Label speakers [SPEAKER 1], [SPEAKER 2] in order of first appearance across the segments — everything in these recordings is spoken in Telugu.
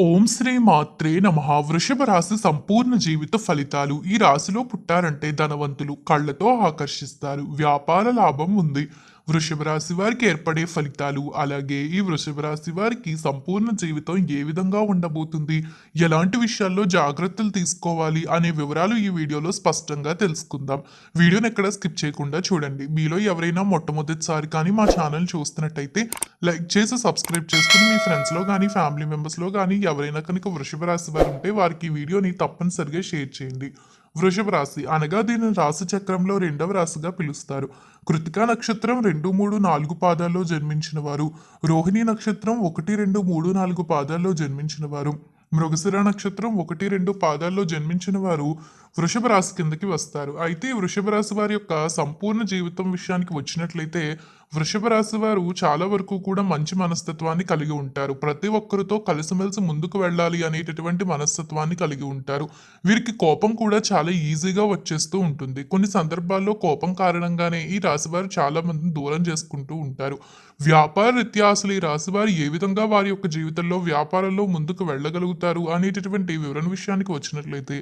[SPEAKER 1] ఓం శ్రీ మాత్రే నమ. వృషభ రాశి సంపూర్ణ జీవిత ఫలితాలు ఈ రాశిలో పుట్టారంటే ధనవంతులు కళ్ళతో ఆకర్షిస్తారు. వ్యాపార లాభం ఉంది. వృషభ రాశి వారికి ఏర్పడే ఫలితాలు అలాగే ఈ వృషభ రాశి వారికి సంపూర్ణ జీవితం ఏ విధంగా ఉండబోతుంది ఎలాంటి విషయాల్లో జాగ్రత్తలు తీసుకోవాలి అనే వివరాలు ఈ వీడియోలో స్పష్టంగా తెలుసుకుందాం. వీడియోని ఎక్కడ స్కిప్ చేయకుండా చూడండి. మీలో ఎవరైనా మొట్టమొదటిసారి కానీ మా ఛానల్ చూస్తున్నట్టయితే లైక్ చేసి సబ్స్క్రైబ్ చేసుకుని మీ ఫ్రెండ్స్లో కానీ ఫ్యామిలీ మెంబర్స్లో కానీ ఎవరైనా కనుక వృషభ రాశి వారు ఉంటే వారికి ఈ వీడియోని తప్పనిసరిగా షేర్ చేయండి. వృషభ రాశి. అనగా దీనిని రాశి చక్రంలో రెండవ రాశిగా పిలుస్తారు. కృతికా నక్షత్రం రెండు మూడు నాలుగు పాదాల్లో జన్మించిన వారు. రోహిణి నక్షత్రం ఒకటి రెండు మూడు నాలుగు పాదాల్లో జన్మించిన వారు. మృగశిర నక్షత్రం ఒకటి రెండు పాదాల్లో జన్మించిన వారు వృషభ రాశి కిందకి వస్తారు. అయితే వృషభ రాశి వారి యొక్క సంపూర్ణ జీవితం విషయానికి వచ్చినట్లయితే వృషభ రాశి వారు చాలా వరకు కూడా మంచి మనస్తత్వాన్ని కలిగి ఉంటారు. ప్రతి ఒక్కరితో కలిసిమెలిసి ముందుకు వెళ్ళాలి అనేటటువంటి మనస్తత్వాన్ని కలిగి ఉంటారు. వీరికి కోపం కూడా చాలా ఈజీగా వచ్చేస్తూ ఉంటుంది. కొన్ని సందర్భాల్లో కోపం కారణంగానే ఈ రాశి వారు చాలా మందిని దూరం చేసుకుంటూ ఉంటారు. వ్యాపార రీత్యా అసలు ఈ రాశి వారు ఏ విధంగా వారి యొక్క జీవితంలో వ్యాపారంలో ముందుకు వెళ్ళగలుగుతారు అనేటటువంటి వివరణ విషయానికి వచ్చినట్లయితే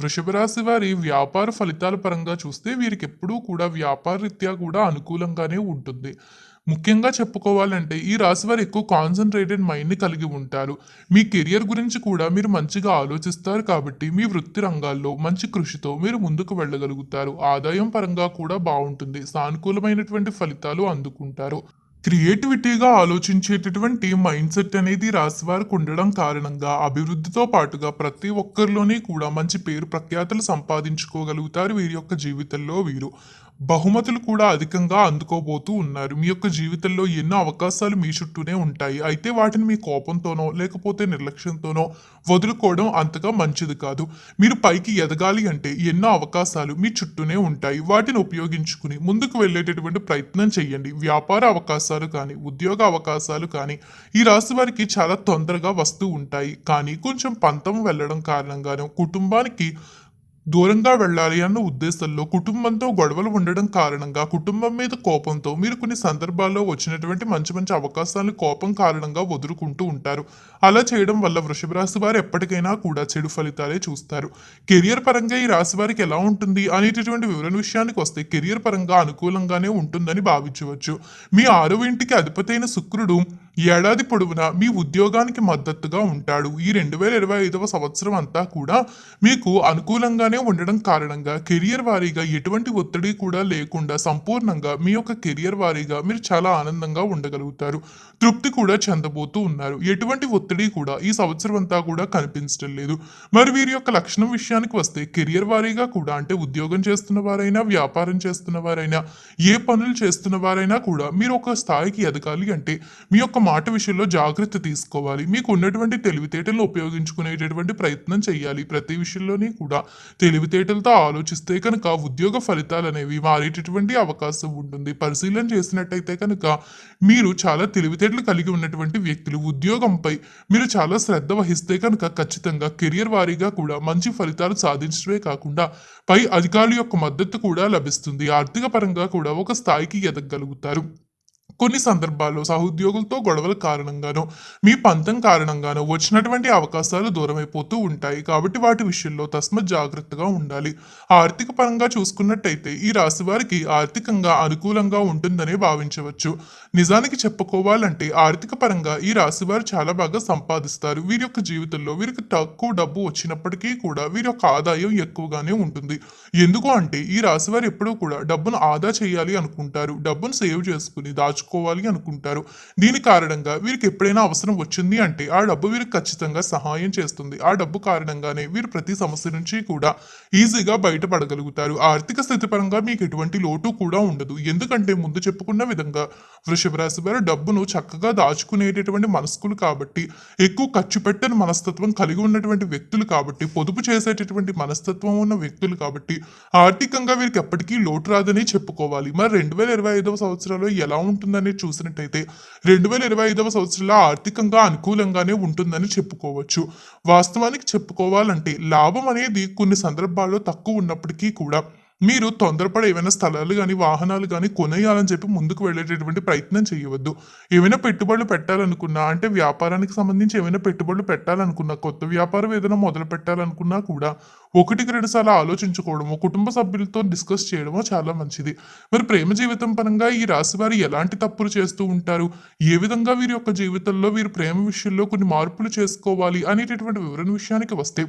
[SPEAKER 1] వృషభ రాశి వారి వ్యాపార ఫలితాల పరంగా చూస్తే వీరికి ఎప్పుడూ కూడా వ్యాపార రీత్యా కూడా అనుకూలంగానే ఉంటుంది. ముఖ్యంగా చెప్పుకోవాలంటే ఈ రాశి వారు ఎక్కువ కాన్సన్ట్రేటెడ్ మైండ్ని కలిగి ఉంటారు. మీ కెరియర్ గురించి కూడా మీరు మంచిగా ఆలోచిస్తారు కాబట్టి మీ వృత్తి రంగాల్లో మంచి కృషితో మీరు ముందుకు వెళ్ళగలుగుతారు. ఆదాయం పరంగా కూడా బాగుంటుంది. సానుకూలమైనటువంటి ఫలితాలు అందుకుంటారు. క్రియేటివిటీగా ఆలోచించేటటువంటి మైండ్ సెట్ అనేది రాశి వారికి ఉండడం కారణంగా అభివృద్ధితో పాటుగా ప్రతి ఒక్కరిలోనే కూడా మంచి పేరు ప్రఖ్యాతలు సంపాదించుకోగలుగుతారు వీరి యొక్క జీవితంలో వీరు. బహుమతులు కూడా అధికంగా అందుకోబోతూ ఉన్నారు. మీ యొక్క జీవితంలో ఎన్నో అవకాశాలు మీ చుట్టూనే ఉంటాయి. అయితే వాటిని మీ కోపంతోనో లేకపోతే నిర్లక్ష్యంతోనో వదులుకోవడం అంతగా మంచిది కాదు. మీరు పైకి ఎదగాలి అంటే ఎన్నో అవకాశాలు మీ చుట్టూనే ఉంటాయి. వాటిని ఉపయోగించుకుని ముందుకు వెళ్ళేటటువంటి ప్రయత్నం చేయండి. వ్యాపార అవకాశాలు కానీ ఉద్యోగ అవకాశాలు కానీ ఈ రాశి వారికి చాలా తొందరగా వస్తూ ఉంటాయి. కానీ కొంచెం పంతం వెళ్ళడం కారణంగాను కుటుంబానికి దూరంగా వెళ్ళాలి అన్న ఉద్దేశంలో కుటుంబంతో గొడవలు ఉండడం కారణంగా కుటుంబం మీద కోపంతో మీరు కొన్ని సందర్భాల్లో వచ్చినటువంటి మంచి మంచి అవకాశాలను కోపం కారణంగా వదులుకుంటూ ఉంటారు. అలా చేయడం వల్ల వృషభ రాశి వారు ఎప్పటికైనా కూడా చెడు ఫలితాలే చూస్తారు. కెరియర్ పరంగా ఈ రాశి వారికి ఎలా ఉంటుంది అనేటటువంటి వివరణ విషయానికి వస్తే కెరియర్ పరంగా అనుకూలంగానే ఉంటుందని భావించవచ్చు. మీ ఆరో ఇంటికి అధిపతైన శుక్రుడు ఏడాది పొడవునా మీ ఉద్యోగానికి మద్దతుగా ఉంటాడు. ఈ రెండు వేల ఇరవై ఐదవ సంవత్సరం అంతా కూడా మీకు అనుకూలంగానే ఉండడం కారణంగా కెరియర్ వారీగా ఎటువంటి ఒత్తిడి కూడా లేకుండా సంపూర్ణంగా మీ యొక్క కెరియర్ వారీగా మీరు చాలా ఆనందంగా ఉండగలుగుతారు. తృప్తి కూడా చెందబోతూ ఉన్నారు. ఎటువంటి ఒత్తిడి కూడా ఈ సంవత్సరం అంతా కూడా కనిపించడం లేదు. మరి వీరి యొక్క లక్షణం విషయానికి వస్తే కెరియర్ వారీగా కూడా అంటే ఉద్యోగం చేస్తున్న వారైనా వ్యాపారం చేస్తున్న వారైనా ఏ పనులు చేస్తున్న వారైనా కూడా మీరు ఒక స్థాయికి ఎదగాలి అంటే మీ యొక్క మాట విషయంలో జాగ్రత్త తీసుకోవాలి. మీకు ఉన్నటువంటి తెలివితేటలను ఉపయోగించుకునేటటువంటి ప్రయత్నం చేయాలి. ప్రతి విషయంలోనే కూడా తెలివితేటలతో ఆలోచిస్తే కనుక ఉద్యోగ ఫలితాలు అనేవి మారేటటువంటి అవకాశం ఉంటుంది. పరిశీలన చేసినట్టయితే కనుక మీరు చాలా తెలివితేటలు కలిగి ఉన్నటువంటి వ్యక్తులు. ఉద్యోగంపై మీరు చాలా శ్రద్ధ వహిస్తే కనుక ఖచ్చితంగా కెరియర్ వారీగా కూడా మంచి ఫలితాలు సాధించడమే కాకుండా పై అధికారుల యొక్క మద్దతు కూడా లభిస్తుంది. ఆర్థిక పరంగా కూడా ఒక స్థాయికి ఎదగలుగుతారు కొన్ని సందర్భాల్లో సహోద్యోగులతో గొడవల కారణంగానో మీ పంతం కారణంగానో వచ్చినటువంటి అవకాశాలు దూరమైపోతూ ఉంటాయి. కాబట్టి వాటి విషయంలో తస్మత్ జాగ్రత్తగా ఉండాలి. ఆర్థిక పరంగా చూసుకున్నట్టయితే ఈ రాశి వారికి ఆర్థికంగా అనుకూలంగా ఉంటుందనే భావించవచ్చు. నిజానికి చెప్పుకోవాలంటే ఆర్థిక పరంగా ఈ రాశి వారు చాలా బాగా సంపాదిస్తారు. వీరి యొక్క జీవితంలో వీరికి తక్కువ డబ్బు వచ్చినప్పటికీ కూడా వీరి యొక్క ఆదాయం ఎక్కువగానే ఉంటుంది. ఎందుకు అంటే ఈ రాశి వారు ఎప్పుడూ కూడా డబ్బును ఆదా చేయాలి అనుకుంటారు. డబ్బును సేవ్ చేసుకుని దాచుకోవాలి అనుకుంటారు. దీని కారణంగా వీరికి ఎప్పుడైనా అవసరం వచ్చింది అంటే ఆ డబ్బు వీరికి ఖచ్చితంగా సహాయం చేస్తుంది. ఆ డబ్బు కారణంగానే వీరు ప్రతి సమస్య నుంచి కూడా ఈజీగా బయటపడగలుగుతారు. ఆర్థిక స్థితి పరంగా మీకు ఎటువంటి లోటు కూడా ఉండదు. ఎందుకంటే ముందు చెప్పుకున్న విధంగా వృషభ రాశి వారు డబ్బును చక్కగా దాచుకునేటటువంటి మనస్కులు కాబట్టి ఎక్కువ ఖర్చు పెట్టని మనస్తత్వం కలిగి ఉన్నటువంటి వ్యక్తులు కాబట్టి పొదుపు చేసేటటువంటి మనస్తత్వం ఉన్న వ్యక్తులు కాబట్టి ఆర్థికంగా వీరికి ఎప్పటికీ లోటు రాదని చెప్పుకోవాలి. మరి రెండు వేల ఇరవై ఐదవ సంవత్సరంలో ఎలా ఉంటుంది ఉంటుందని చూసినట్టయితే రెండు వేల ఇరవై ఐదవ సంవత్సరంలో ఆర్థికంగా అనుకూలంగానే ఉంటుందని చెప్పుకోవచ్చు. వాస్తవానికి చెప్పుకోవాలంటే లాభం అనేది కొన్ని సందర్భాల్లో తక్కువ ఉన్నప్పటికీ కూడా మీరు తొందరపడి ఏమైనా స్థలాలు కానీ వాహనాలు కానీ కొనేయాలని చెప్పి ముందుకు వెళ్ళేటటువంటి ప్రయత్నం చేయవద్దు. ఏమైనా పెట్టుబడులు పెట్టాలనుకున్నా అంటే వ్యాపారానికి సంబంధించి ఏమైనా పెట్టుబడులు పెట్టాలనుకున్నా కొత్త వ్యాపారం ఏదైనా మొదలు పెట్టాలనుకున్నా కూడా ఒకటికి రెండు సార్లు ఆలోచించుకోవడము కుటుంబ సభ్యులతో డిస్కస్ చేయడమో చాలా మంచిది. మరి ప్రేమ జీవితం పరంగా ఈ రాశి వారు ఎలాంటి తప్పులు చేస్తూ ఉంటారు? ఏ విధంగా వీరి యొక్క జీవితంలో వీరు ప్రేమ విషయంలో కొన్ని మార్పులు చేసుకోవాలి అనేటటువంటి వివరణ విషయానికి వస్తే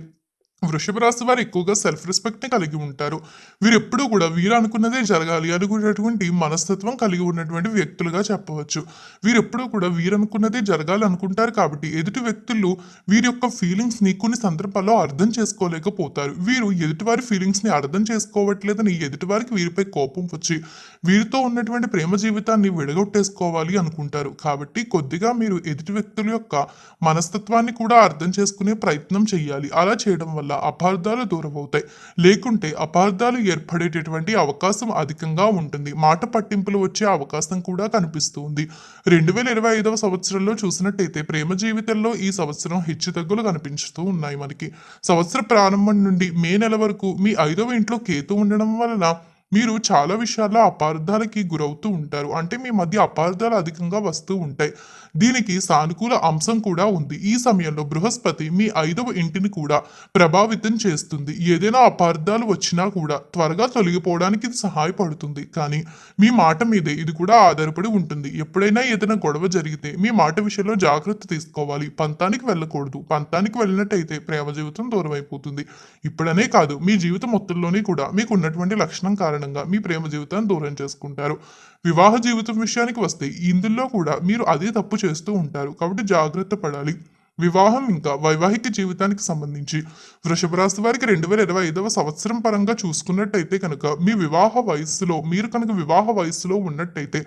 [SPEAKER 1] వృషభ రాశి వారు ఎక్కువగా సెల్ఫ్ రెస్పెక్ట్ని కలిగి ఉంటారు. వీరు ఎప్పుడూ కూడా వీరు అనుకున్నదే జరగాలి అనుకునేటువంటి మనస్తత్వం కలిగి ఉన్నటువంటి వ్యక్తులుగా చెప్పవచ్చు. వీరు ఎప్పుడూ కూడా వీరు అనుకున్నదే జరగాలి అనుకుంటారు కాబట్టి ఎదుటి వ్యక్తులు వీరి యొక్క ఫీలింగ్స్ని కొన్ని సందర్భాల్లో అర్థం చేసుకోలేకపోతారు. వీరు ఎదుటివారి ఫీలింగ్స్ని అర్థం చేసుకోవట్లేదని ఎదుటివారికి వీరిపై కోపం వచ్చి వీరితో ఉన్నటువంటి ప్రేమ జీవితాన్ని విడగొట్టేసుకోవాలి అనుకుంటారు. కాబట్టి కొద్దిగా మీరు ఎదుటి వ్యక్తుల యొక్క మనస్తత్వాన్ని కూడా అర్థం చేసుకునే ప్రయత్నం చేయాలి. అలా చేయడం వల్ల అపార్థాలు దూరమవుతాయి. లేకుంటే అపార్థాలు ఏర్పడేటటువంటి అవకాశం అధికంగా ఉంటుంది. మాట పట్టింపులు వచ్చే అవకాశం కూడా కనిపిస్తుంది. రెండు వేల ఇరవై ఐదవ సంవత్సరంలో చూసినట్టయితే ప్రేమ జీవితంలో ఈ సంవత్సరం హెచ్చుతగ్గులు కనిపించుతూ ఉన్నాయి మనకి. సంవత్సర ప్రారంభం నుండి మే నెల వరకు మీ ఐదవ ఇంట్లో కేతు ఉండడం వలన మీరు చాలా విషయాల్లో అపార్థాలకి గురవుతూ ఉంటారు. అంటే మీ మధ్య అపార్థాలు అధికంగా వస్తూ ఉంటాయి. దీనికి సానుకూల అంశం కూడా ఉంది. ఈ సమయంలో బృహస్పతి మీ ఐదవ ఇంటిని కూడా ప్రభావితం చేస్తుంది. ఏదైనా అపార్థాలు వచ్చినా కూడా త్వరగా తొలగిపోవడానికి ఇది సహాయపడుతుంది. కానీ మీ మాట మీదే ఇది కూడా ఆధారపడి ఉంటుంది. ఎప్పుడైనా ఏదైనా గొడవ జరిగితే మీ మాట విషయంలో జాగ్రత్త తీసుకోవాలి. పంతానికి వెళ్ళకూడదు. పంతానికి వెళ్ళినట్టయితే ప్రేమ జీవితం దూరం అయిపోతుంది ఇప్పుడనే కాదు మీ జీవితం మొత్తంలోనే కూడా మీకు ఉన్నటువంటి లక్షణం కారణంగా మీ ప్రేమ జీవితాన్ని దూరం చేసుకుంటారు. వివాహ జీవితం విషయానికి వస్తే ఇందులో కూడా మీరు అదే తప్పు చేస్తూ ఉంటారు. కాబట్టి జాగ్రత్త పడాలి. వివాహం ఇంకా వైవాహిక జీవితానికి సంబంధించి. వృషభ రాశి వారికి రెండు వేల ఇరవై ఐదవ సంవత్సరం పరంగా చూసుకున్నట్టయితే కనుక మీ వివాహ వయస్సులో మీరు కనుక వివాహ వయస్సులో ఉన్నట్టయితే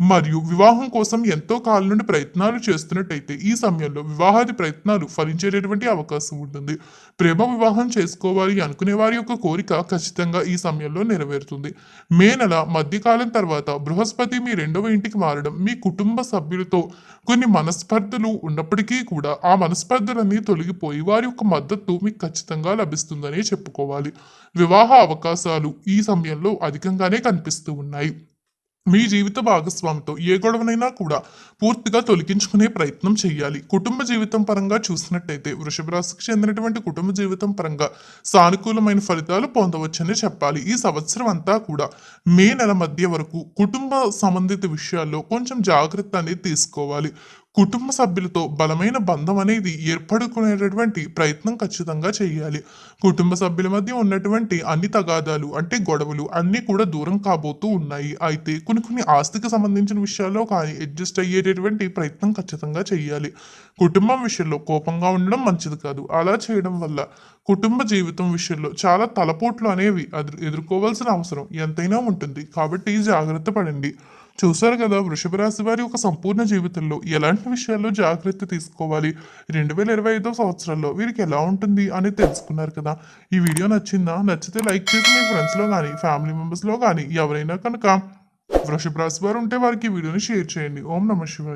[SPEAKER 1] మరియు వివాహం కోసం ఎంతో కాలం నుండి ప్రయత్నాలు చేస్తున్నట్టయితే ఈ సమయంలో వివాహాది ప్రయత్నాలు ఫలించేటటువంటి అవకాశం ఉంటుంది. ప్రేమ వివాహం చేసుకోవాలి అనుకునే వారి యొక్క కోరిక ఖచ్చితంగా ఈ సమయంలో నెరవేరుతుంది. మే నెల మధ్యకాలం తర్వాత బృహస్పతి మీ రెండవ ఇంటికి మారడం మీ కుటుంబ సభ్యులతో కొన్ని మనస్పర్ధలు ఉన్నప్పటికీ కూడా ఆ మనస్పర్ధలన్నీ తొలగిపోయి వారి యొక్క మద్దతు మీకు ఖచ్చితంగా లభిస్తుందనే చెప్పుకోవాలి. వివాహ అవకాశాలు ఈ సమయంలో అధికంగానే కనిపిస్తూ ఉన్నాయి. మీ జీవిత భాగస్వామితో ఏ గొడవనైనా కూడా పూర్తిగా తొలగించుకునే ప్రయత్నం చేయాలి. కుటుంబ జీవితం పరంగా చూసినట్టయితే వృషభ రాశికి చెందినటువంటి కుటుంబ జీవితం పరంగా సానుకూలమైన ఫలితాలు పొందవచ్చని చెప్పాలి. ఈ సంవత్సరం అంతా కూడా మే నెల మధ్య వరకు కుటుంబ సంబంధిత విషయాల్లో కొంచెం జాగ్రత్త అనేది తీసుకోవాలి. కుటుంబ సభ్యులతో బలమైన బంధం అనేది ఏర్పడుకునేటటువంటి ప్రయత్నం ఖచ్చితంగా చేయాలి. కుటుంబ సభ్యుల మధ్య ఉన్నటువంటి అన్ని తగాదాలు అంటే గొడవలు అన్నీ కూడా దూరం కాబోతూ ఉన్నాయి. అయితే కొన్ని కొన్ని ఆస్తికి సంబంధించిన విషయాల్లో కానీ అడ్జస్ట్ అయ్యేటటువంటి ప్రయత్నం ఖచ్చితంగా చేయాలి. కుటుంబం విషయంలో కోపంగా ఉండడం మంచిది కాదు. అలా చేయడం వల్ల కుటుంబ జీవితం విషయంలో చాలా తలపోట్లు అనేవి ఎదురు ఎదుర్కోవాల్సిన అవసరం ఎంతైనా ఉంటుంది. కాబట్టి జాగ్రత్త పడండి. చూశారు కదా వృషభ రాశి వారి ఒక సంపూర్ణ జీవితంలో ఎలాంటి విషయాల్లో జాగ్రత్త తీసుకోవాలి? రెండు వేల ఇరవై ఐదో సంవత్సరంలో వీరికి ఎలా ఉంటుంది అని తెలుసుకున్నారు కదా. ఈ వీడియో నచ్చిందా? నచ్చితే లైక్ చేసి మీ ఫ్రెండ్స్లో కానీ ఫ్యామిలీ మెంబర్స్లో కానీ ఎవరైనా కనుక వృషభ రాశి వారు ఉంటే వారికి వీడియోని షేర్ చేయండి. ఓం నమ శివాయ.